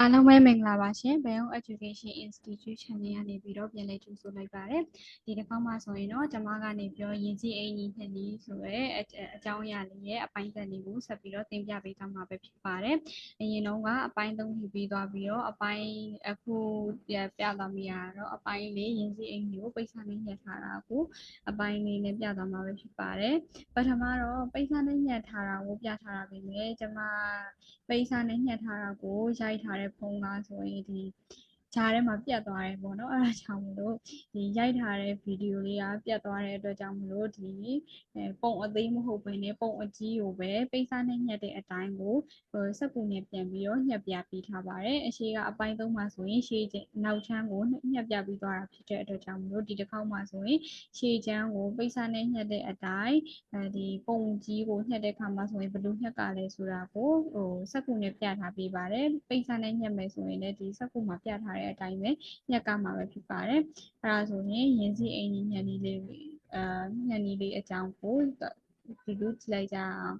အားလုံးပဲမင်္ဂလာပါရှင်။ Bayon Education Institute Channel ကနေပြီးတော့ပြန်လည်ကြိုဆိုလိုက်ပါတယ်။ဒီတစ်ခေါက်မှဆိုရင်တော့ကျွန်မကနေပြီးတော့ယဉ်ကျေးအင်ကြီးနှစ်နည်းဆိုရဲအအကြောင်းအရာလေးရဲ့အပိုင်းသက်လေးကိုဆက်ပြီးတော့သင်ပြပေးသွားမှာပဲဖြစ်ပါတယ်။အရင်တော့ကအပိုင်းသုံးထိပြီးသွားပြီးတော့အပိုင်းအခုပြပြသွားမိရတော့အပိုင်းလေးယဉ်ကျေးအင်ကြီးကိုပိတ်စာနဲ့ညှက်ထားတာကိုအပိုင်းလေးနဲ့ပြသွားမှာပဲဖြစ်ပါတယ်။ပထမတော့ပိတ်စာနဲ့ညှက်ထားတာကိုပြထားတာပဲလေကျွန်မပိတ်စာနဲ့ညှက်ထားတာကိုရိုက်ထားတဲ့ဖုန်းလားဆိုရင်ဒီ ဂျားထဲမှာပြတ်သွားတယ်ပေါ့နော်အဲဒါကြောင့်မလို့ဒီရိုက်ထားတဲ့ဗီဒီယိုလေးကပြတ်သွားတဲ့အတွက်ကြောင့်မလို့ဒီပုံအသေးမဟုတ်ဘဲနဲ့ပုံအကြီးကိုပဲပိစာနဲ့ညှက်တဲ့အတိုင်းကိုစက်ကူနဲ့ပြန်ပြီးတော့ညှက်ပြပေးထားပါတယ်အရှိကအပိုင်းသုံးမှာဆိုရင်ရှေ့နောက်ချမ်းကိုညှက်ပြပြီးသွားတာဖြစ်တဲ့အတွက်ကြောင့်မလို့ဒီတစ်ခေါက်မှာဆိုရင်ရှေ့ချမ်းကိုပိစာနဲ့ညှက်တဲ့အတိုင်းအဲဒီပုံကြီးကိုညှက်တဲ့ခါမှာဆိုရင်ဘယ်လိုညှက်ကလဲဆိုတာကိုဟိုစက်ကူနဲ့ပြထားပေးပါတယ်ပိစာနဲ့ညှက်မယ်ဆိုရင်လည်းဒီစက်ကူမှာပြထားတဲ့အတိုင်းပဲညက်ကမှာပဲဖြစ်ပါတယ်အဲဒါဆိုရင်ရင်းစီအင်ကြီးညံနေလေးအာညံနေလေးအကြောင်းကိုဒီလိုကြည့်လိုက်ကြအောင်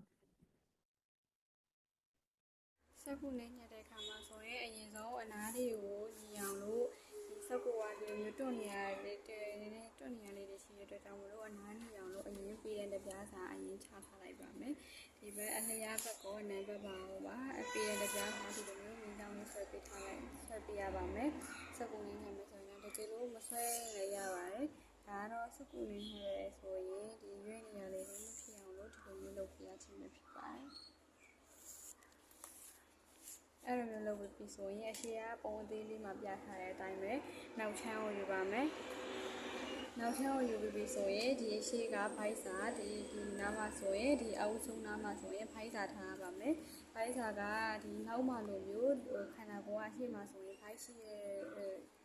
စက်ကူနဲ့ညက်တဲ့အခါမှာဆိုရင်အရင်ဆုံးအနားလေးကိုညီအောင်လို့ဒီစက်ကူကဒီလိုတွန့်နေရတဲ့နည်းနည်းတွန့်နေရလေးတွေရှိတဲ့အတွက်ကြောင့်မလို့အနားညီအောင်လို့အရင်ပေးတဲ့ပြားစာအရင်ချထားလိုက်ပါမယ် ဒီဘက်အလျားဘက်ကိုနံပါတ်ပါအောင်ပါအပေးတဲ့ပြားစာဒီလိုမျိုးမိတောင်းလေးဆွဲပေးထားလိုက်ဆွဲပေးရပါမယ်စက်ကူနဲ့ညက်မယ်ဆိုရင်တကယ်လို့မဆွဲလည်းရပါတယ်ဒါကတော့စက်ကူနဲ့ညက်ရဲဆိုရင်ဒီရွေးနေရလေးတွေမဖြစ်အောင်လို့ဒီလိုမျိုးလုပ်ပြရခြင်းပဲဖြစ်ပါတယ်အဲ့လိုမျိုးလုပ်ပြီးဆိုရင်အရှိကပုံအသေးလေးမှာပြထားတဲ့အတိုင်းပဲနောက်ချမ်းကိုယူပါမယ် နောက်ထပ်ကိုယူပြီးပြီဆိုရင်ဒီအရှိကဖိုက်စာဒီဒီနားမှာဆိုရင်ဒီအအုပ်ဆုံးနားမှာဆိုရင်ဖိုက်စာထားရပါမယ် ဖိုက်စာကဒီနောက်မှလိုမျိုးခန္ဓာကိုယ်ကအရှိမှဆိုရင်ဖိုက်ရှိရဲ့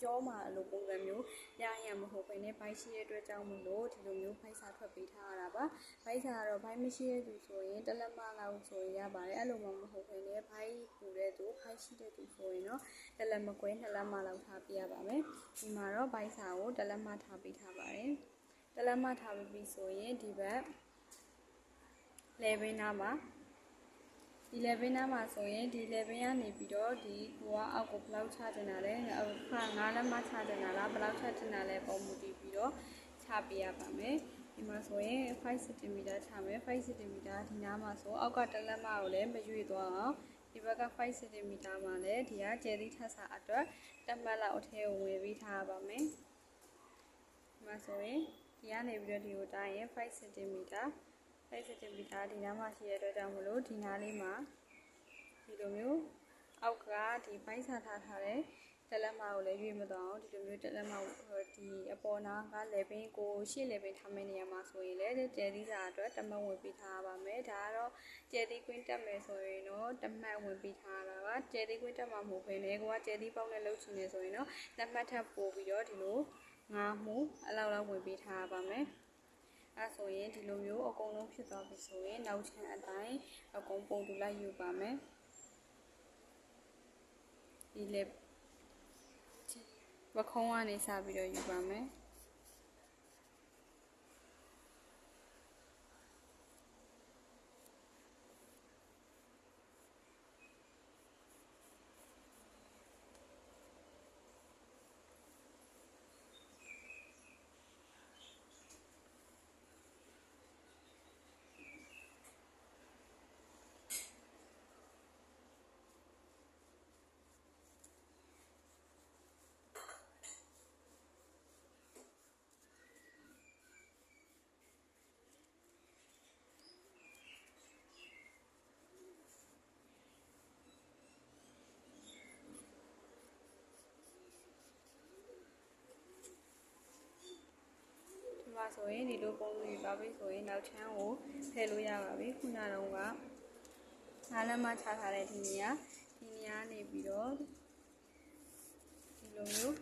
ကြောမှာအလိုပုံစံမျိုးရရမဟုတ်ဘဲနဲ့ဖိုက်ရှိရဲ့အတွက်ကြောင့်မလို့ဒီလိုမျိုးဖိုက်စာထွက်ပေးထားရတာပါဖိုက်စာကတော့ဖိုက်မရှိတဲ့သူဆိုရင်တလက်မလောက်ဆိုရင်ရပါတယ်အဲ့လိုမှမဟုတ်ဘဲနဲ့ဖိုက်ပူတဲ့သူဖိုက်ရှိတဲ့သူဆိုရင်တော့တလက်မကွဲနှစ်လက်မလောက်ထားပြရပါမယ်ဒီမှာတော့ဖိုက်စာကိုတလက်မထားပေးထားပါတယ်တလက်မထားပြီးပြီဆိုရင်ဒီဘက်လေဘင်းနားမှာ ဒီ level နားမှာဆိုရင်ဒီ level ကနေပြီးတော့ဒီကိုကအောက်ကိုဘယ်လောက်ချတင်တာလဲခါငါးလက်မချတင်တာလားဘယ်လောက်ချတင်တာလဲပုံမူတည်ပြီးတော့ချပေးရပါမယ်ဒီမှာဆိုရင်5 cm ချမယ်5 cm ဒီနားမှာဆိုအောက်ကတလက်မကိုလည်းမရွေ့သွားအောင်ဒီဘက်က5 cm မှာလည်းဒီကကျယ်သီးထပ်စာအတွက်တက်မှတ်လောက်အထဲကိုဝင်ပြီးထားပါမယ်ဒီမှာဆိုရင်ဒီကနေပြီးတော့ဒီကိုတိုင်းရင်5 cm 5 cm ဒီနားမှာရှိရတဲ့အတွက်ကြောင့်မလို့ဒီနားလေးမှာဒီလိုမျိုးအောက်ကဒီဘိုင်းစာထားထားတဲ့တက်လက်မကိုလည်းရွေးမသွားအောင်ဒီလိုမျိုးတက်လက်မဒီအပေါ်နာကလေပင်ကိုရှေ့လေပင်ထားမယ့်နေရာမှာဆိုရင်လည်းကျဲသီးစာအတွက်တမတ်ဝင်ပေးထားပါမယ်ဒါကတော့ကျဲသီးကွင်းတက်မယ်ဆိုရင်တော့တမတ်ဝင်ပေးထားတာပါကျဲသီးကွင်းတက်မှာမဟုတ်ဘဲနဲ့ကိုကကျဲသီးပေါက်နဲ့လုပ်ချင်နေဆိုရင်တော့လက်မှတ်ထပ်ပို့ပြီးတော့ဒီလိုငါးမှုအလောက်လောက်ဝင်ပေးထားပါမယ် အဲဆိုရင်ဒီလိုမျိုးအကုန်လုံးဖြစ်သွားပြီဆိုရင်နောက်ချမ်းအတိုင်းအကုန်ပုံတူလိုက်ယူပါမယ်ဒီလေဝခုံးကနေစပြီးတော့ယူပါမယ်မှာ ဆိုရင်ဒီလိုပုံစံယူပါပြီဆိုရင်နောက်ချမ်းကိုဖယ်လို့ရပါပြီခုနကတော့ကငါးလက်မချထားတဲ့ဒီနေရာဒီနေရာနေပြီးတော့ဒီလိုမျိုး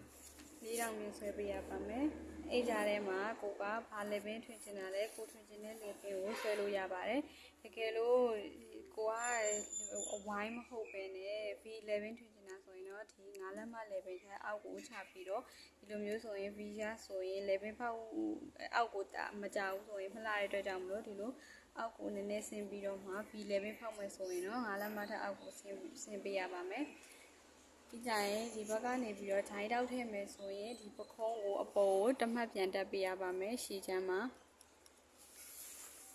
လေးတောင်မျိုးဆွဲပေးရပါမယ်အဲ့ကြားထဲမှာကိုကဘာလေပင်ထွင်ချင်တာလဲကိုထွင်ချင်တဲ့လေပင်ကိုဆွဲလို့ရပါတယ်တကယ်လို့ကိုက အဝိုင်းမဟုတ်ပဲနဲ့ V11 ထွင်ချင်တာဆိုရင်တော့ဒီ9လက်မ level ထဲအောက်ကိုချပြီးတော့ဒီလိုမျိုးဆိုရင် visa ဆိုရင် level ဖောက်အောက်ကိုမကြဘူးဆိုရင်မလာတဲ့အတွက်ကြောင့်မလို့ဒီလိုအောက်ကိုနည်းနည်းဆင်းပြီးတော့မှ V11 ဖောက်မယ်ဆိုရင်တော့9လက်မထက်အောက်ကိုဆင်းဆင်းပေးရပါမယ်ပြီးကြရင်ဒီဘက်ကနေပြီးတော့ဂျိုင်းတောက်ထည့်မယ်ဆိုရင်ဒီပခုံးကိုအပေါ်ကိုတမတ်ပြန်တက်ပေးရပါမယ်ရှည်ချမ်းမှာ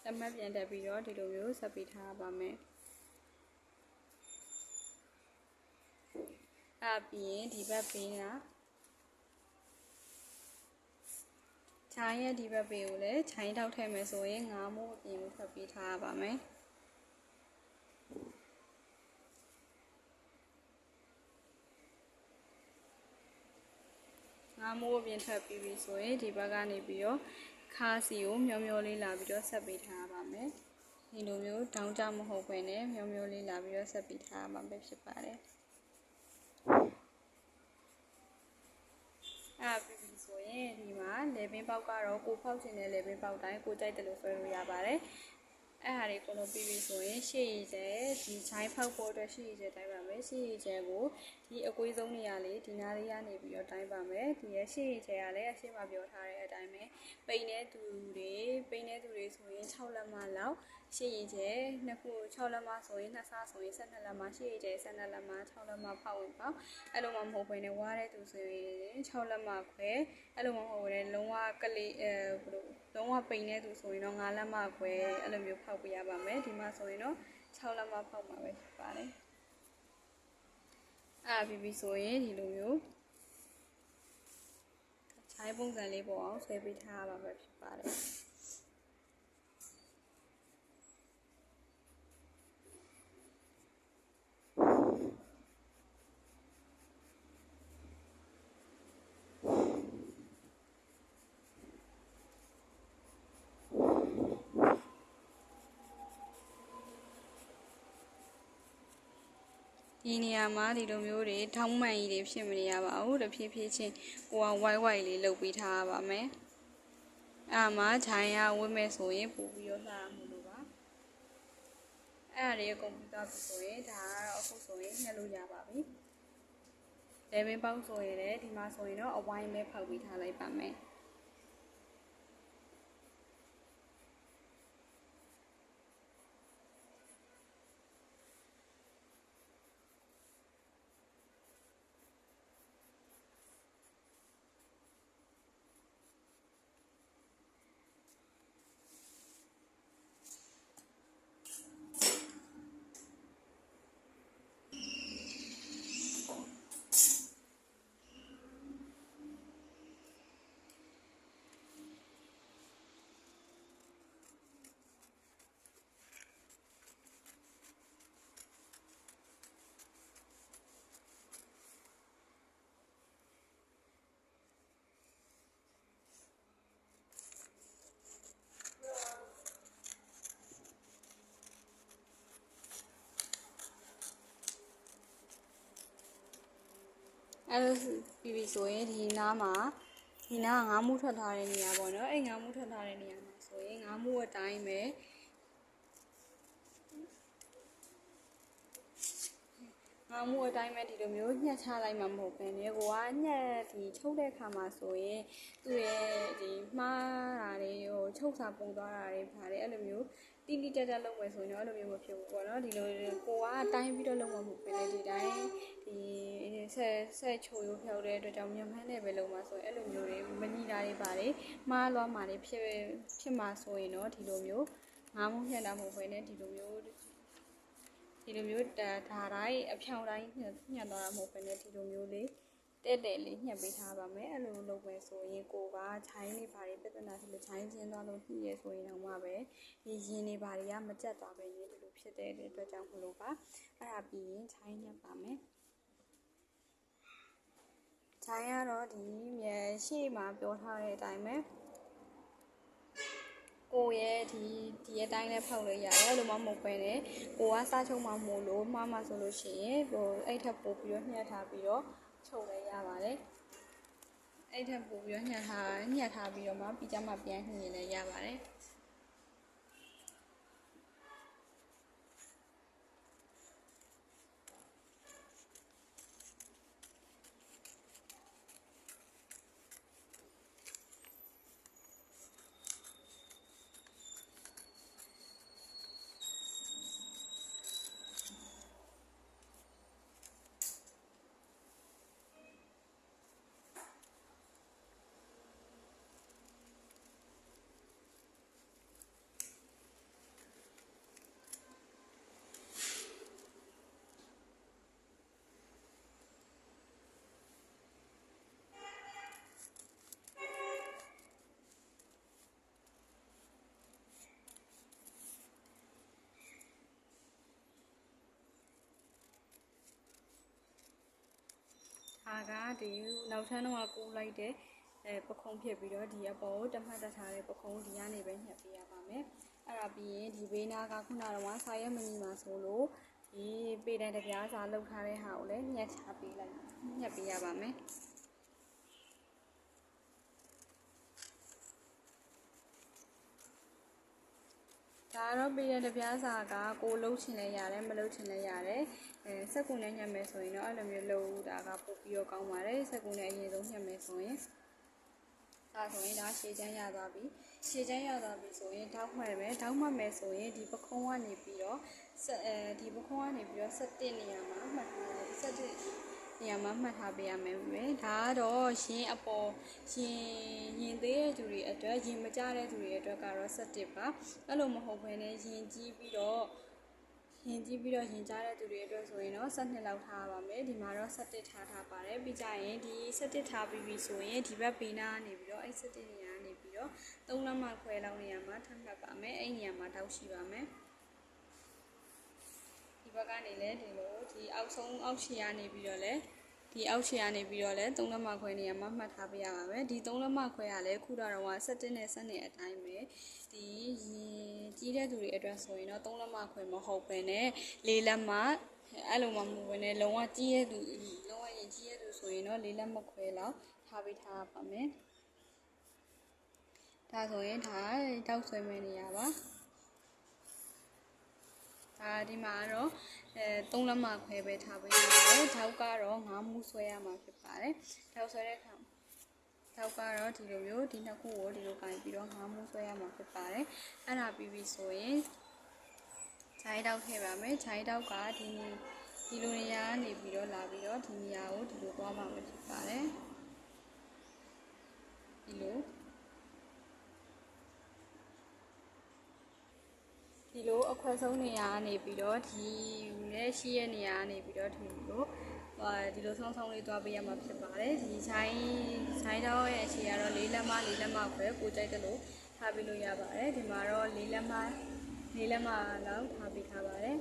တမတ်ပြန်တက်ပြီးတော့ဒီလိုမျိုးဆက်ပေးထားရပါမယ် ပြီးရင်ဒီဘက်ပေးတာခြိုင်းရဲ့ဒီဘက်ပေးကိုလည်းခြိုင်းတောက်ထည့်မယ်ဆိုရင်ငါးမိုးအပြင်ကိုဖတ်ပေးထားရပါမယ်ငါးမိုးအပြင်ထွက်ပြီးပြီဆိုရင်ဒီဘက်ကနေပြီးတော့ခါစီကိုမျောမျောလေးလာပြီးတော့ဆက်ပေးထားရပါမယ်ဒီလိုမျိုးတောင်းကြမဟုတ်ဘဲနဲ့မျောမျောလေးလာပြီးတော့ဆက်ပေးထားရမှာပဲဖြစ်ပါတယ်အဲ့ပြီးပြီဆို ရင်ဒီမှာလေပင်ပေါက်ကတော့ကိုဖောက်ချင်တဲ့လေပင်ပေါက်တိုင်းကိုကြိုက်တယ်လို့ဆွဲလို့ရပါတယ်အဲ့ဟာတွေကိုလုံးပြီးပြီဆိုရင်ရှေ့ရည်ကျဲဒီချိုင်းဖောက်ဖို့အတွက်ရှေ့ရည်ကျဲတိုင်းပါမယ်ရှေ့ရည်ကျဲကိုဒီအကွေးဆုံးနေရာလေးဒီနားလေးကနေပြီးတော့တိုင်းပါမယ်ဒီရဲ့ရှေ့ရည်ကျဲကလည်းအရှိမပြောထားတဲ့အ တိုင်းပဲပိန်တဲ့သူတွေပိန်တဲ့သူတွေဆိုရင်6လက်မလောက်ရှေ့ရည်ကျဲနှစ်ခု6လက်မဆိုရင်နှစ်ဆဆိုရင်12လက်မရှေ့ရည်ကျဲ12လက်မ6လက်မဖောက်ဝင်ပေါ့အဲ့လိုမှမဟုတ်ဘဲနဲ့ဝါတဲ့သူဆိုရင်6လက်မခွဲအဲ့လိုမှမဟုတ်ဘဲနဲ့လုံးဝကလေးအဲဘယ်လိုလုံးဝပိန်တဲ့သူဆိုရင်တော့9လက်မခွဲအဲ့လိုမျိုးဖောက်ပြရပါမယ်ဒီမှာဆိုရင်တော့6လက်မဖောက်မှာပဲဖြစ်ပါတယ်အာပြီးပြီဆိုရင်ဒီလိုမျိုး ခြိုင်းပုံစံလေးပေါ်အောင်ဆွဲပေးထားရပါပဲဖြစ်ပါတယ် ဒီနေရာမှာဒီလိုမျိုးတွေထောင်းမှန်ကြီးတွေဖြစ်မနေရပါဘူးတဖြည်းဖြည်းချင်းကိုကဝိုက်ဝိုက်လေးလုပ်ပြီးထားရပါမယ်အဲ့မှာဂျိုင်းရဝတ်မဲ့ဆိုရင်ပို့ပြီးတော့လှရမှုလို့ပါအဲ့ဒါလေးကွန်ပျူတာဆိုရင်ဒါကတော့အခုဆိုရင်ညှက်လို့ရပါပြီလေဘင်းပေါက်ဆိုရင်လည်းဒီမှာဆိုရင်တော့အဝိုင်းပဲဖောက်ပြီးထားလိုက်ပါမယ် အဲ့လိုပြီးပြီဆိုရင်ဒီနားမှာဒီနားကငါးမှုထွက်ထားတဲ့နေရာပေါ့နော်အဲ့ငါးမှုထွက်ထားတဲ့နေရာမှာဆိုရင်ငါးမှုအတိုင်းပဲငါမှုအတိုင်းပဲဒီလိုမျိုးညှက်ချလိုက်မှမဟုတ်ဘဲねကိုကညှက်ဒီချုပ်တဲ့ခါမှာဆိုရင်သူ့ရဲ့ဒီမှားတာတွေဟိုချုပ်စာပုံသွားတာတွေပါတယ်အဲ့လိုမျိုး တိတိကျကျလုပ်မယ်ဆိုရင်တော့အဲ့လိုမျိုးမဖြစ်ဘူးပေါ့နော်ဒီလိုကိုကတိုင်းပြီးတော့လုပ်မှမဟုတ်ဘူးလေဒီတိုင်းဒီဆက်ဆက်ချိုရိုးဖြောက်တဲ့အတွက်ကြောင့်မြန်မှန်းနဲ့ပဲလုပ်မှာဆိုရင်အဲ့လိုမျိုးတွေမညီတာတွေပါတယ်မှားလွားမှာတွေဖြစ်ဖြစ်မှာဆိုရင်တော့ဒီလိုမျိုးငါးမုံညံ့တာမဟုတ်ဘဲနဲ့ဒီလိုမျိုးဒီလိုမျိုးဒါတိုင်းအဖြောင်တိုင်းညှက်သွားတာမဟုတ်ဘဲနဲ့ဒီလိုမျိုးလေး တဲ့တဲ့လေးညှက်ပေးထားပါမယ်အဲ့လိုလုပ်မယ်ဆိုရင်ကိုကခြိုင်းလေးဘာတွေပြဿနာဖြစ်လို့ခြိုင်းချင်းသွားလို့ညှိရဆိုရင်တော့မှပဲဒီရင်တွေဘာတွေကမကြက်သွားပဲနေဒီလိုဖြစ်တဲ့အတွက်ကြောင့်မလို့ပါအဲ့ဒါပြီးရင်ခြိုင်းညှက်ပါမယ်ခြိုင်းကတော့ဒီမြေရှေ့မှာပြောထားတဲ့အတိုင်းပဲကိုရဲ့ဒီဒီအတိုင်းလည်းဖောက်လို့ရတယ်လို့မမဟုတ်ပဲနဲ့ကိုကစားချုပ်မှမို့လို့မှားမှဆိုလို့ရှိရင်ဟိုအဲ့ထက်ပို့ပြီးတော့ညှက်ထားပြီးတော့ ချုပ်လည်းရပါတယ်အဲ့ထက်ပို့ပြီးတော့ညှက်ထားညှက်ထားပြီးတော့မှပြီးကြမှာပြန်ညှင်လည်းရပါတယ် ကဒီနောက်ထပ်တော့ကူးလိုက်တဲ့အဲပခုံးဖြစ်ပြီးတော့ဒီအပေါ်ကိုတမတ်တထားတဲ့ပခုံးဒီကနေပဲညှက်ပေးရပါမယ်အဲ့ဒါပြီးရင်ဒီဘေးနာကခုနကတော့ဆာရက်မနီမှာဆိုလို့ဒီပေတံတပြားစာလောက်ထားတဲ့ဟာကိုလည်းညှက်ချပေးလိုက်ညှက်ပေးရပါမယ် ဒါတော့ပေးတဲ့တပြားစာကကိုလှုပ်ချင်လဲရတယ်မလှုပ်ချင်လဲရတယ်အဲစက်ကူနဲ့ညှက်မယ်ဆိုရင်တော့အဲ့လိုမျိုးလှုပ်တာကပို့ပြီးတော့ကောင်းပါတယ်စက်ကူနဲ့အရင်ဆုံးညှက်မယ်ဆိုရင်ဒါဆိုရင်ဒါရှည်ချမ်းရသွားပြီရှည်ချမ်းရသွားပြီဆိုရင်ထောက်မှတ်မယ်ထောက်မှတ်မယ်ဆိုရင်ဒီပခုံးကနေပြီးတော့ဆက်အဲဒီပခုံးကနေပြီးတော့17နေရာမှာမှတ်ထားတယ်17 နေရာမှာမှတ်ထားပေးရမယ်ပဲဒါကတော့ရင်အပေါ်ရင်ရင်သေးတဲ့သူတွေအတွက်ရင်မကြတဲ့သူတွေအတွက်ကတော့17ပါအဲ့လိုမဟုတ်ဘဲနဲ့ရင်ကြီးပြီးတော့ရင်ကြီးပြီးတော့ရင်ကြတဲ့သူတွေအတွက်ဆိုရင်တော့12လောက်ထားပါမယ်ဒီမှာတော့17ထားထားပါတယ်ပြီးကြရင်ဒီ17ထားပြီးပြီဆိုရင်ဒီဘက်ဘေးနားကနေပြီးတော့အဲ့17နေရာကနေပြီးတော့3လက်မခွဲလောက်နေရာမှာထပ်မှတ်ပါမယ်အဲ့နေရာမှာတောက်ရှိပါမယ်ဒီ ဘက်ကနေလည်းဒီလိုဒီအောက်ဆုံးအောက်ခြေကနေပြီးတော့လည်းဒီအောက်ခြေကနေပြီးတော့လည်းသုံးလက်မခွဲနေရမှာမှတ်ထားပေးရပါမယ်ဒီသုံးလက်မခွဲကလည်းခုတော့တော့17နဲ့17နဲ့အတိုင်းပဲဒီရင်ကြီးတဲ့သူတွေအတွက်ဆိုရင်တော့သုံးလက်မခွဲမဟုတ်ဘဲနဲ့လေးလက်မအဲ့လိုမှမဟုတ်ဘဲနဲ့လုံးဝကြီးတဲ့သူလုံးဝရင်ကြီးတဲ့သူဆိုရင်တော့လေးလက်မခွဲလောက်ထားပေးထားပါမယ်ဒါဆိုရင်ဒါတောက်ဆွဲမဲ့နေရပါ ဒါဒီမှာကတော့အဲသုံးလက်မခွဲပဲထားပေးရတယ်။ထောက်ကတော့ငါးမူဆွဲရမှာဖြစ်ပါတယ်။ထောက်ဆွဲတဲ့အခါထောက်ကတော့ဒီလိုမျိုးဒီနှစ်ခုကိုဒီလိုကင်ပြီးတော့ငါးမူဆွဲရမှာဖြစ်ပါတယ်။အဲ့ဒါပြီးပြီဆိုရင်ခြိုင်းတောက်ထည့်ပါမယ်။ခြိုင်းတောက်ကဒီဒီလိုနေရာကနေပြီးတော့လာပြီးတော့ဒီနေရာကိုဒီလိုသွားမှာပဲဖြစ်ပါတယ်။ဒီလို လိုအခွဲဆုံးနေရာကနေပြီးတော့ဒီနဲ့ရှိရဲ့နေရာကနေပြီးတော့ဒီလိုဟိုဒီလိုဆောင်းဆောင်းလေးသွားပေးရမှာဖြစ်ပါတယ်ဒီဆိုင်ဆိုင်တော့ရဲ့အခြေကတော့လေးလက်မလေးလက်မခွဲကိုကြိုက်တယ်လို့ထားပေးလို့ရပါတယ်ဒီမှာတော့လေးလက်မလေးလက်မလောက်ထားပေးထားပါတယ်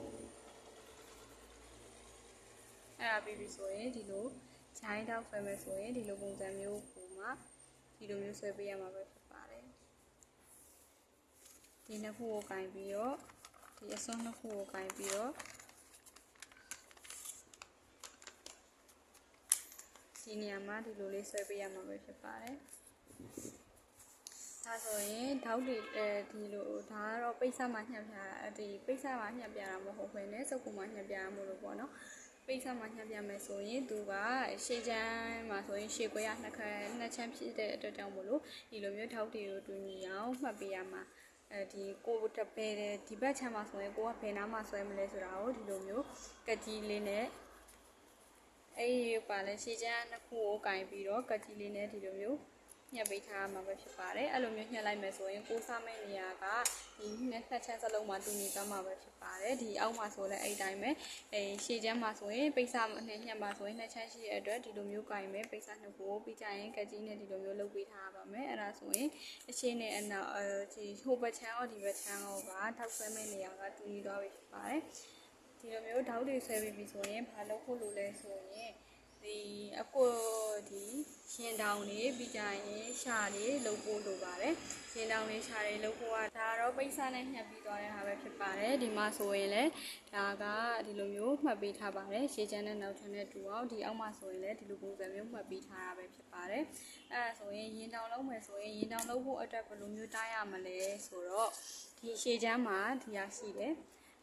အဲ့ဒါပြီးပြီဆိုရင်ဒီလိုဆိုင်တော့ဆွဲမယ်ဆိုရင်ဒီလိုပုံစံမျိုးပုံမှာဒီလိုမျိုးဆွဲပေးရမှာပဲဖြစ်ပါတယ်ဒီနှစ်ခုကိုကင်ပြီးတော့ ဒီအစွန်းနှစ်ခုကိုကင်ပြီးတော့ဒီနေရာမှာဒီလိုလေးဆွဲပေးရမှာပဲဖြစ်ပါတယ်ဒါဆိုရင်ဓာတ်တွေအဲဒီလိုဒါကတော့ပိတ်ဆက်မှညှပ်ပြတာဒီပိတ်ဆက်မှညှပ်ပြတာမဟုတ်ဘဲနဲ့စုပ်ကူမှညှပ်ပြရမို့လို့ပေါ့နော်ပိတ်ဆက်မှညှပ်ပြမယ်ဆိုရင်သူကရှေ့ချမ်းမှာဆိုရင်ရှေ့ခွဲရနှစ်ခါနှစ်ချမ်းဖြစ်တဲ့အတွက်ကြောင့်မို့လို့ဒီလိုမျိုးဓာတ်တွေကိုတွင်မြအောင်မှတ်ပေးရမှာ အဲဒီကိုတပယ်ဒီဘက်ချမ်းမှာဆိုရင်ကိုကဘယ်နားမှာဆွဲမလဲဆိုတာကိုဒီလိုမျိုးကကြီးလေးနဲ့အဲ့ဒီပါလဲရှေ့ချမ်းနှစ်ခုကိုကင်ပြီးတော့ကကြီးလေးနဲ့ဒီလိုမျိုး ညှပ်ပေးထားမှာပဲဖြစ်ပါတယ်အဲ့လိုမျိုးညှပ်လိုက်မယ်ဆိုရင်ကိုစားမယ့်နေရာကဒီနှစ်နှစ်ချမ်းစလုံးမှာတူညီသွားမှာပဲဖြစ်ပါတယ်ဒီအောက်မှာဆိုလည်းအဲ့တိုင်းပဲအဲရှေ့ချမ်းမှာဆိုရင်ပိတ်စာနဲ့ညှပ်မှာဆိုရင်နှစ်ချမ်းရှိတဲ့အတွက်ဒီလိုမျိုးကင်မယ်ပိတ်စာနှစ်ခုကိုပြီးကြရင်ကကြီးနဲ့ဒီလိုမျိုးလုပ်ပေးထားပါမယ်အဲ့ဒါဆိုရင်အချင်းနဲ့အနောက်အဲဒီဟိုဘက်ချမ်းရောဒီဘက်ချမ်းရောကထောက်ဆွဲမယ့်နေရာကတူညီသွားပြီဖြစ်ပါတယ်ဒီလိုမျိုးဓာတ်တွေဆွဲပြီးပြီဆိုရင်ဘာလုပ်ဖို့လိုလဲဆိုရင် ဒီအကိုဒီရှင်တောင်လေးပြီးကြရင်ရှာလေးလုပ်ဖို့လိုပါတယ်ရှင်တောင်လေးရှာလေးလုပ်ဖို့ကဒါတော့ပိတ်စနဲ့ညှပ်ပြီးသွားတဲ့ဟာပဲဖြစ်ပါတယ်ဒီမှာဆိုရင်လည်းဒါကဒီလိုမျိုးမှတ်ပေးထားပါတယ်ရှေ့ချမ်းနဲ့နောက်ချမ်းနဲ့တူအောင်ဒီအောက်မှာဆိုရင်လည်းဒီလိုပုံစံမျိုးမှတ်ပေးထားတာပဲဖြစ်ပါတယ်အဲဒါဆိုရင်ရင်တောင်လုံးမယ်ဆိုရင်ရင်တောင်လုံးဖို့အတွက်ဘယ်လိုမျိုးတားရမလဲဆိုတော့ဒီရှေ့ချမ်းမှာဒီဟာရှိတယ်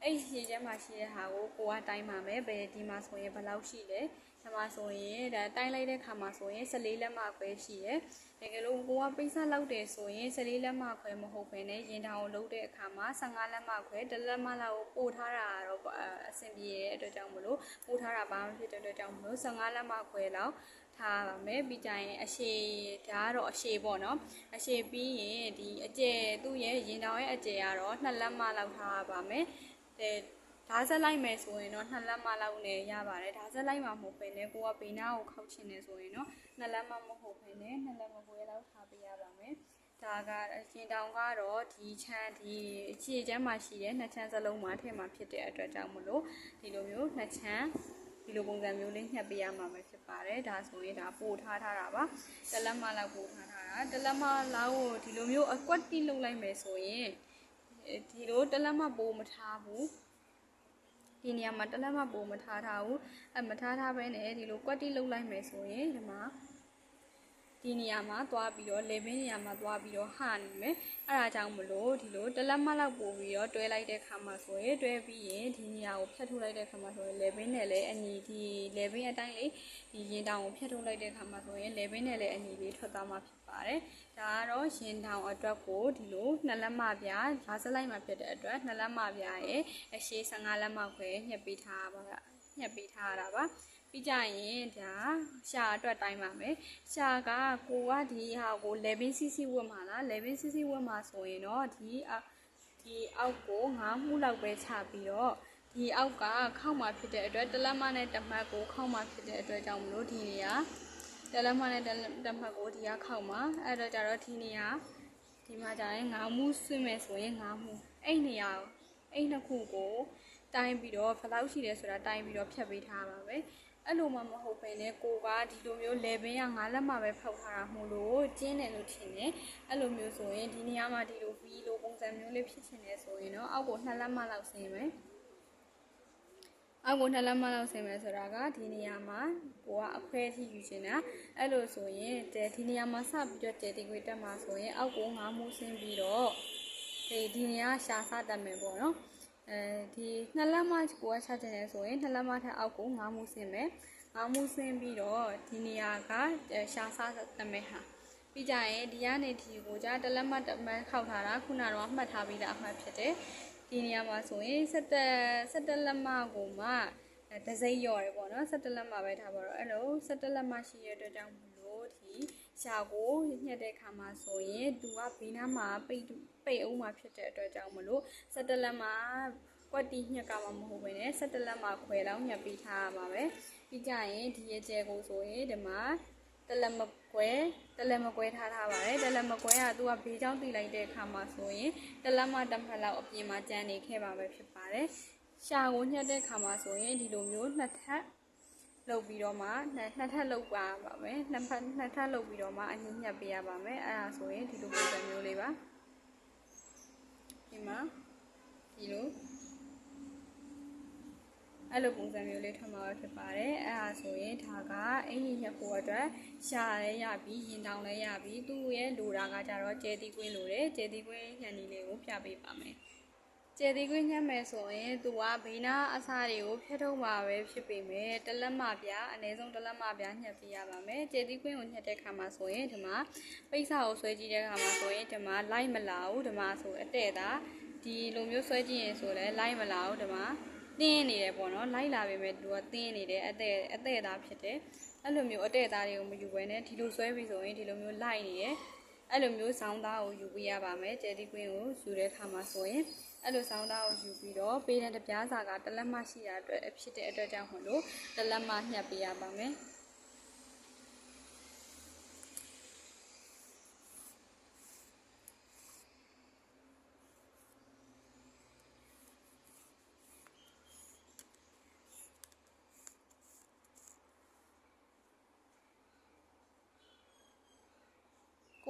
အဲ့ဒီရှည်ချမ်းမှာရှိတဲ့ဟာကိုကိုကတိုင်းပါမယ်ဘယ်ဒီမှာဆိုရင်ဘယ်လောက်ရှိလဲ ဒီမှာဆိုရင်ဒါတိုင်းလိုက်တဲ့ခါမှာဆိုရင်14လက်မခွဲရှိတယ်တကယ်လို့ကိုကပိတ်ဆက်လောက်တယ်ဆိုရင်14လက်မခွဲမဟုတ်ဘဲနဲ့ရင်တောင်ကိုလုပ်တဲ့အခါမှာ15လက်မခွဲတလက်မလောက်ကိုပို့ထားတာတော့အဆင်ပြေတဲ့အတွက်ကြောင့်မလို့ပို့ထားတာဘာမှဖြစ်တဲ့အတွက်ကြောင့်မလို့15လက်မခွဲလောက်ထားပါမယ်ပြီးကြရင်အရှည်ဒါကတော့အရှည်ပေါ့နော်အရှည်ပြီးရင်ဒီအကျယ်သူ့ရဲ့ရင်တောင်ရဲ့အကျယ်ကတော့2လက်မလောက်ထားပါမယ်တဲ့ ဓာတ်ဆက်လိုက်မယ်ဆိုရင်တော့နှစ်လက်မလောက်နဲ့ရပါတယ်ဓာတ်ဆက်လိုက်မှာမဟုတ်ဘဲနဲ့ကိုကဘေးနားကိုခောက်ချင်နေဆိုရင်တော့နှစ်လက်မမဟုတ်ဘဲနဲ့နှစ်လက်မခွဲလောက်ထားပေးရပါမယ်ဒါကရှင်တောင်ကတော့ဒီချမ်းဒီအခြေချမ်းမှာရှိတဲ့နှစ်ချမ်းစလုံးမှာထည့်မှာဖြစ်တဲ့အတွက်ကြောင့်မလို့ဒီလိုမျိုးနှစ်ချမ်းဒီလိုပုံစံမျိုးလေးညှက်ပေးရမှာပဲဖြစ်ပါတယ်ဒါဆိုရင်ဒါပို့ထားထားတာပါတလက်မလောက်ပို့ထားထားတာတလက်မလောက်ကိုဒီလိုမျိုးအကွက်တိလုပ်လိုက်မယ်ဆိုရင်ဒီလိုတလက်မပို့မထားဘူး ဒီနေရာမှာတလက်မပို့မထားထားဘူးအဲမထားထားဘဲနဲ့ဒီလိုကွက်တိလုပ်လိုက်မယ်ဆိုရင်ဒီမှာ ဒီနေရာမှာသွားပြီးတော့လေဘင်းနေရာမှာသွားပြီးတော့ဟာနေမယ်အဲဒါကြောင့်မလို့ဒီလိုတလက်မလောက်ပို့ပြီးတော့တွဲလိုက်တဲ့ခါမှာဆိုရင်တွဲပြီးရင်ဒီနေရာကိုဖြတ်ထုတ်လိုက်တဲ့ခါမှာဆိုရင်လေဘင်းနဲ့လည်းအညီဒီလေဘင်းအတိုင်းလေးဒီရင်တောင်ကိုဖြတ်ထုတ်လိုက်တဲ့ခါမှာဆိုရင်လေဘင်းနဲ့လည်းအညီလေးထွက်သွားမှာဖြစ်ပါတယ်ဒါကတော့ရင်တောင်အတွက်ကိုဒီလိုနှစ်လက်မပြားဓာတ်စလိုက်မှာဖြစ်တဲ့အတွက်နှစ်လက်မပြားရဲ့အရှိ15လက်မခွဲညှက်ပေးထားပါညှက်ပေးထားရတာပါ ပြီးကြရင်ဒါရှာအတွက်တိုင်းပါမယ်ရှာကကိုကဒီဟာကို level cc ဝတ်မှာလား level cc ဝတ်မှာဆိုရင်တော့ဒီဒီအောက်ကိုငါးမှုလောက်ပဲချပြီးတော့ဒီအောက်ကခောက်မှာဖြစ်တဲ့အတွက်တလက်မနဲ့တမတ်ကိုခောက်မှာဖြစ်တဲ့အတွက်ကြောင့်မလို့ဒီနေရာတလက်မနဲ့တမတ်ကိုဒီကခောက်မှာအဲ့တော့ကြတော့ဒီနေရာဒီမှာကြရင်ငါးမှုဆွင့်မယ်ဆိုရင်ငါးမှုအဲ့နေရာအဲ့နှစ်ခုကိုတိုင်းပြီးတော့ဘယ်လောက်ရှိတယ်ဆိုတာတိုင်းပြီးတော့ဖြတ်ပေးထားပါပဲ အဲ့လိုမှမဟုတ်ဘဲနဲ့ကိုကဒီလိုမျိုး level က9လက်မှပဲဖောက်ထားတာမို့လို့ကျင်းတယ်လို့ထင်တယ်အဲ့လိုမျိုးဆိုရင်ဒီနေရာမှာဒီလို V လိုပုံစံမျိုးလေးဖြစ်ချင်တယ်ဆိုရင်တော့အောက်ကို2လက်မှလောက်ဆင်းမယ်အောက်ကို2လက်မှလောက်ဆင်းမယ်ဆိုတာကဒီနေရာမှာကိုကအခွဲအထိယူချင်တာအဲ့လိုဆိုရင်ဒီနေရာမှာစပြီးတော့တဲတီခွေတက်မှာဆိုရင်အောက်ကို9မှုဆင်းပြီးတော့ဒီဒီနေရာရှာစတက်မယ်ပေါ့နော် အဲဒီနှစ်လက်မကိုကချချင်တယ်ဆိုရင်နှစ်လက်မထက်အောက်ကို9မှုဆင်းမယ်9မှုဆင်းပြီးတော့ဒီနေရာကရှာစတက်မယ်ဟာပြီးကြရင်ဒီကနေဒီကိုじゃတလက်မတမန်းခောက်ထားတာခုနကတော့မှတ်ထားပြီးသားအမှတ်ဖြစ်တယ်ဒီနေရာမှာဆိုရင်17 17လက်မကိုမှဒစိမ့်ရော်တယ်ပေါ့နော်17လက်မပဲထားပါတော့အဲ့လို17လက်မရှိရတဲ့အတွက်ကြောင့်မလို့ဒီ ရှာကိုညှက်တဲ့ခါမှာဆိုရင်သူကဘေးနားမှာပိတ်ပိတ်အောင်မှာဖြစ်တဲ့အတွက်ကြောင့်မလို့17လက်မကွက်တီညှက်ကမှမဟုတ်ဘဲနဲ့17လက်မခွဲလောက်ညှက်ပြီးထားရပါပဲပြီးကြရင်ဒီရဲ့ကျဲကိုဆိုရင်ဒီမှာတလက်မကွဲတလက်မကွဲထားထားပါတယ်တလက်မကွဲကသူကဘေးချောင်းတိလိုက်တဲ့အခါမှာဆိုရင်တလက်မတစ်ဖက်လောက်အပြင်မှာကျန်နေခဲ့ပါပဲဖြစ်ပါတယ်ရှာကိုညှက်တဲ့အခါမှာဆိုရင်ဒီလိုမျိုးနှစ်ထပ် လုတ်ပြီးတော့မှနှစ်ထပ်လုတ်ပါပါမယ်နှစ်ဖက်နှစ်ထပ်လုတ်ပြီးတော့မှအညှညှက်ပေးရပါမယ်အဲ့ဒါဆိုရင်ဒီလိုပုံစံမျိုးလေးပါဒီမှာဒီလိုအဲ့လိုပုံစံမျိုးလေးထွက်မှာဖြစ်ပါတယ်အဲ့ဒါဆိုရင်ဒါကအင်ကြီးရက်ဖို့အတွက်ရှာလည်းရပြီရင်တောင်လည်းရပြီသူ့ရဲ့လိုတာကကြတော့ကျဲတီကွင်းလိုတယ်ကျဲတီကွင်းညံနေလေးကိုပြပေးပါမယ် ကျဲတီကွင်းညံ့မယ်ဆိုရင်သူကဘေးနာအစားတွေကိုဖျက်ထုတ်မှာပဲဖြစ်ပေမဲ့တလက်မပြအနည်းဆုံးတလက်မပြညှက်ပေးရပါမယ်ကျဲတီကွင်းကိုညှက်တဲ့ခါမှာဆိုရင်ဒီမှာပိတ်စာကိုဆွဲကြည့်တဲ့ခါမှာဆိုရင်ဒီမှာလိုက်မလာဘူးဒီမှာဆိုအတဲ့တာဒီလိုမျိုးဆွဲကြည့်ရင်ဆိုလဲလိုက်မလာဘူးဒီမှာတင်းနေတယ်ပေါ့နော်လိုက်လာပေမဲ့သူကတင်းနေတယ်အသက်အသက်သားဖြစ်တယ်အဲ့လိုမျိုးအတဲ့သားတွေကိုမယူဘဲနဲ့ဒီလိုဆွဲပြီးဆိုရင်ဒီလိုမျိုးလိုက်နေတယ်အဲ့လိုမျိုးဆောင်းသားကိုယူပေးရပါမယ်ကျဲဒီကွင်းကိုယူတဲ့အခါမှာဆိုရင် အဲ့လိုဆောင်းသားကိုယူပြီးတော့ပေးတဲ့တပြားစာကတလက်မရှိတာအတွက်ဖြစ်တဲ့အတွက်ကြောင့်မလို့တလက်မညှပ်ပေးရပါမယ်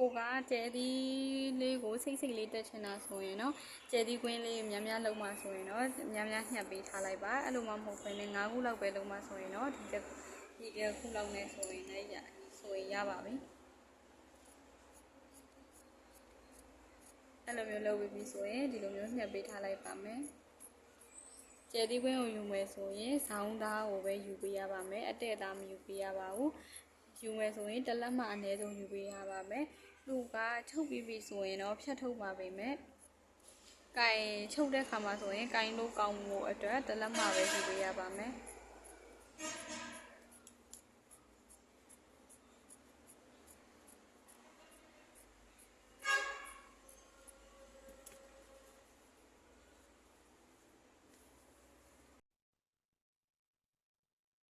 ကိုကကျဲသီးလေးကိုစိတ်စိတ်လေးတက်ချင်တာဆိုရင်တော့ကျဲသီးကွင်းလေးများများလုံးမှဆိုရင်တော့များများညှပ်ပေးထားလိုက်ပါအဲ့လိုမှမဟုတ်ဘဲနဲ့9ခုလောက်ပဲလုံးမှဆိုရင်တော့ဒီတစ်ဒီတစ်ခုလောက်နဲ့ဆိုရင်လည်းရဆိုရင်ရပါပြီအဲ့လိုမျိုးလုပ်ပြီးပြီဆိုရင်ဒီလိုမျိုးညှပ်ပေးထားလိုက်ပါမယ်ကျဲသီးကွင်းကိုယူမယ်ဆိုရင်ဇောင်းသားကိုပဲယူပေးရပါမယ်အတဲ့သားမယူပေးရပါဘူးယူမယ်ဆိုရင်တစ်လက်မှအနည်းဆုံးယူပေးရပါမယ် လူကချုပ်ပြီးပြီဆိုရင်တော့ဖြတ်ထုတ်ပါပေမဲ့ကင်ချုပ်တဲ့ခါမှာဆိုရင်ကင်လို့ကောင်းမှုအတွက်တစ်လက်မှပဲယူပေးရပါမယ်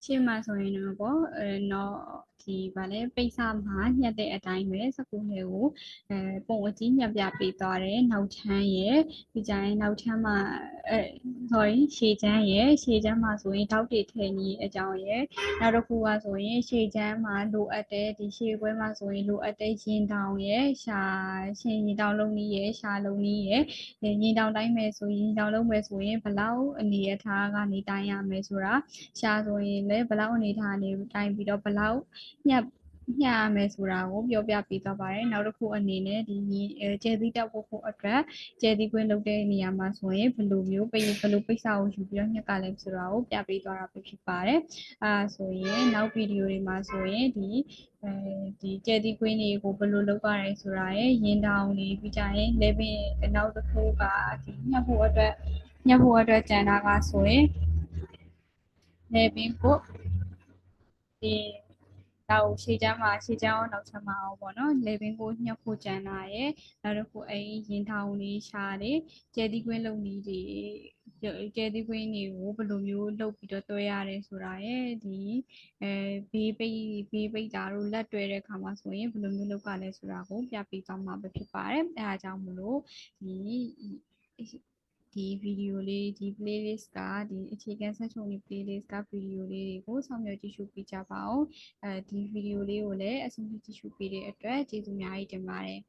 ရှင်းမှာဆိုရင်တော့ပေါ့အဲတော့ ဒီဗာလဲပိတ်စမှာညှက်တဲ့အတိုင်းပဲစကူနဲ့ကိုအဲပုံအကြီးညှက်ပြပေးသွားတယ်နောက်ချမ်းရဲ့ဒီကြရင်နောက်ချမ်းမှာအဲ sorry ရှေ့ချမ်းရဲ့ရှေ့ချမ်းမှာဆိုရင်တောက်တွေထည့်နေအကြောင်းရဲ့နောက်တစ်ခုကဆိုရင်ရှေ့ချမ်းမှာလိုအပ်တဲ့ဒီရှေ့ခွဲမှာဆိုရင်လိုအပ်တဲ့ရင်တောင်ရဲ့ရှာရှင်ရင်တောင်လုံးကြီးရဲ့ရှာလုံးကြီးရဲ့ရင်တောင်တိုင်းမယ်ဆိုရင်တောင်လုံးမယ်ဆိုရင်ဘလောက်အနေရထားကနေတိုင်းရမယ်ဆိုတာရှာဆိုရင်လည်းဘလောက်အနေထားနေတိုင်းပြီးတော့ဘလောက်ညက်ညှရမယ်ဆိုတာကိုပြောပြပေးသွားပါတယ်နောက်တစ်ခုအနေနဲ့ဒီကျဲသီးတက်ဖို့ဖို့အတွက်ကျဲသီးကွင်းလုပ်တဲ့နေရာမှာဆိုရင်ဘယ်လိုမျိုးပိတ်ဘယ်လိုပိတ်စာကိုယူပြီးတော့ညှက်ကလဲဆိုတာကိုပြပေးသွားတာပဲဖြစ်ပါတယ်အာဆိုရင်နောက်ဗီဒီယိုတွေမှာဆိုရင်ဒီအဲဒီကျဲသီးကွင်းတွေကိုဘယ်လိုလုပ်ကြရဲဆိုတာရယ်ရင်တောင်တွေပြီးကြရင် level နောက်တစ်ခုကဒီညှက်ဖို့အတွက်ညှက်ဖို့အတွက်ကြံတာကဆိုရင် level ကိုဒီ တော့ရှေ့ချမ်းမှာရှေ့ချမ်းအောင်နောက်ချမ်းမှာအောင်ပေါ့နော် level ကိုညှက်ဖို့ကြံတာရယ်နောက်တစ်ခုအဲရင်ထောင်လေးရှားတယ်ကျဲသီးကွင်းလုံကြီးတွေကျဲသီးကွင်းတွေကိုဘယ်လိုမျိုးလုပ်ပြီးတော့တွဲရတယ်ဆိုတာရယ်ဒီအဲဘေးပိတ်ဘေးပိတ်တာတို့လက်တွဲတဲ့အခါမှာဆိုရင်ဘယ်လိုမျိုးလုပ်ကြလဲဆိုတာကိုပြပေးသွားမှာပဲဖြစ်ပါတယ်အဲအားကြောင့်မလို့ဒီ ဒီဗီဒီယိုလေးဒီ playlist ကဒီအခြေခံဆက်ချုံဒီ playlist ကဗီဒီယိုလေးတွေကိုဆောင်ရွက်ကြည့်ရှုပေးကြပါအောင်အဲဒီဗီဒီယိုလေးကိုလည်းအဆုံးထိကြည့်ရှုပေးတဲ့အတွက်ကျေးဇူးအများကြီးတင်ပါတယ်